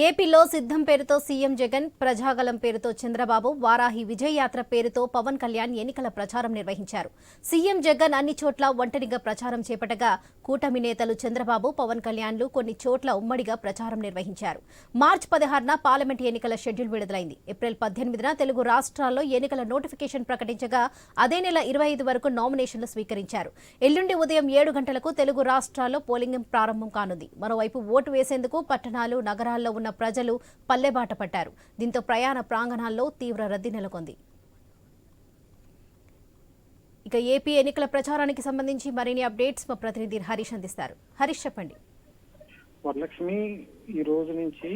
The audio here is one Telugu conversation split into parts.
ఏపీలో సిద్ధం పేరుతో సీఎం జగన్ ప్రజాగలం పేరుతో చంద్రబాబు వారాహి విజయయాత్ర పేరుతో పవన్ కళ్యాణ్ ఎన్నికల ప్రచారం నిర్వహించారు. సీఎం జగన్ అన్ని చోట్ల ఒంటరిగా ప్రచారం చేపట్టగా కూటమి నేతలు చంద్రబాబు పవన్ కళ్యాణ్లు కొన్ని చోట్ల ఉమ్మడిగా ప్రచారం నిర్వహించారు. మార్చి పదహారున పార్లమెంట్ ఎన్నికల షెడ్యూల్ విడుదలైంది. ఏప్రిల్ పద్దెనిమిదిన తెలుగు రాష్ట్రాల్లో ఎన్నికల నోటిఫికేషన్ ప్రకటించగా అదే నెల ఇరవై ఐదు వరకు నామినేషన్లు స్వీకరించారు. ఎల్లుండి ఉదయం ఏడు గంటలకు తెలుగు రాష్ట్రాల్లో పోలింగ్ ప్రారంభం కానుంది. మరోవైపు ఓటు వేసేందుకు పట్టణాలు నగరాల్లో ఉన్న ప్రజలు పల్లెబాట పట్టారు దీంతో ప్రయాణ ప్రాంగణాల్లో తీవ్ర రద్దీ నెలకొంది. ఇక ఏపీ ఎన్నికల ప్రచారానికి సంబంధించి మరిన్ని అప్డేట్స్ మా ప్రతినిధి హరీష్ అందిస్తారు. హరీష్ చెప్పండి. వరలక్ష్మి ఈ రోజు నుంచి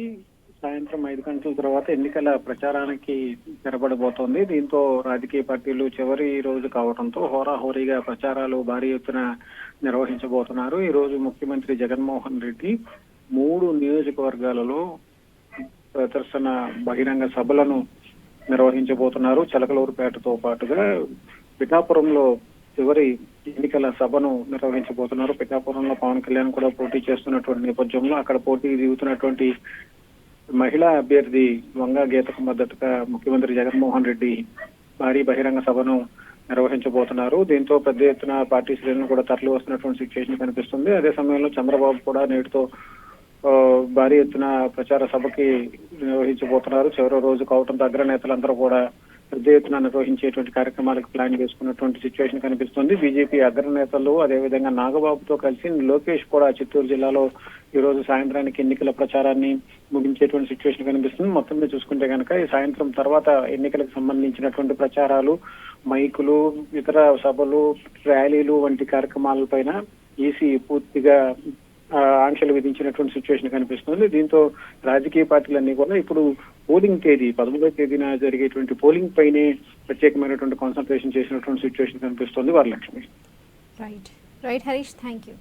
సాయంత్రం ఐదు గంటల తర్వాత ఎన్నికల ప్రచారానికి తెరబడబోతోంది. దీంతో రాజకీయ పార్టీలు చివరి రోజు కావడంతో హోరాహోరీగా ప్రచారాలు భారీ ఎత్తున నిర్వహించబోతున్నారు. ఈ రోజు ముఖ్యమంత్రి జగన్మోహన్ రెడ్డి మూడు నియోజకవర్గాలలో ప్రదర్శన బహిరంగ సభలను నిర్వహించబోతున్నారు. చలకలూరుపేటతో పాటుగా పిఠాపురంలో చివరి ఎన్నికల సభను నిర్వహించబోతున్నారు. పిఠాపురంలో పవన్ కళ్యాణ్ కూడా పోటీ చేస్తున్నటువంటి నేపథ్యంలో అక్కడ పోటీ దిగుతున్నటువంటి మహిళా అభ్యర్థి వంగ గీతకు మద్దతుగా ముఖ్యమంత్రి జగన్మోహన్ రెడ్డి భారీ బహిరంగ సభను నిర్వహించబోతున్నారు. దీంతో పెద్ద ఎత్తున పార్టీ శ్రేణులు కూడా తరలి వస్తున్నటువంటి సిచ్యువేషన్ కనిపిస్తుంది. అదే సమయంలో చంద్రబాబు కూడా నేటితో భారీ ఎత్తున ప్రచార సభకి నిర్వహించబోతున్నారు. చివరి రోజు కావటంతో అగ్ర నేతలందరూ కూడా పెద్ద ఎత్తున నిర్వహించేటువంటి కార్యక్రమాలకు ప్లాన్ చేసుకున్నటువంటి సిచ్యువేషన్ కనిపిస్తుంది. బీజేపీ అగ్రనేతలు అదేవిధంగా నాగబాబుతో కలిసి లోకేష్ కూడా చిత్తూరు జిల్లాలో ఈ రోజు సాయంత్రానికి ఎన్నికల ప్రచారాన్ని ముగించేటువంటి సిచ్యువేషన్ కనిపిస్తుంది. మొత్తం మీద చూసుకుంటే కనుక ఈ సాయంత్రం తర్వాత ఎన్నికలకు సంబంధించినటువంటి ప్రచారాలు మైకులు ఇతర సభలు ర్యాలీలు వంటి కార్యక్రమాలపైన ఈసీ పూర్తిగా ఆంక్షలు విధించినటువంటి సిచ్యువేషన్ కనిపిస్తుంది. దీంతో రాజకీయ పార్టీలన్నీ కూడా ఇప్పుడు పోలింగ్ తేదీ పదమూడవ తేదీన జరిగేటువంటి పోలింగ్ పైనే ప్రత్యేకమైనటువంటి కాన్సన్ట్రేషన్ చేసినటువంటి సిచ్యువేషన్ కనిపిస్తుంది Varalakshmi. Right right Harish thank you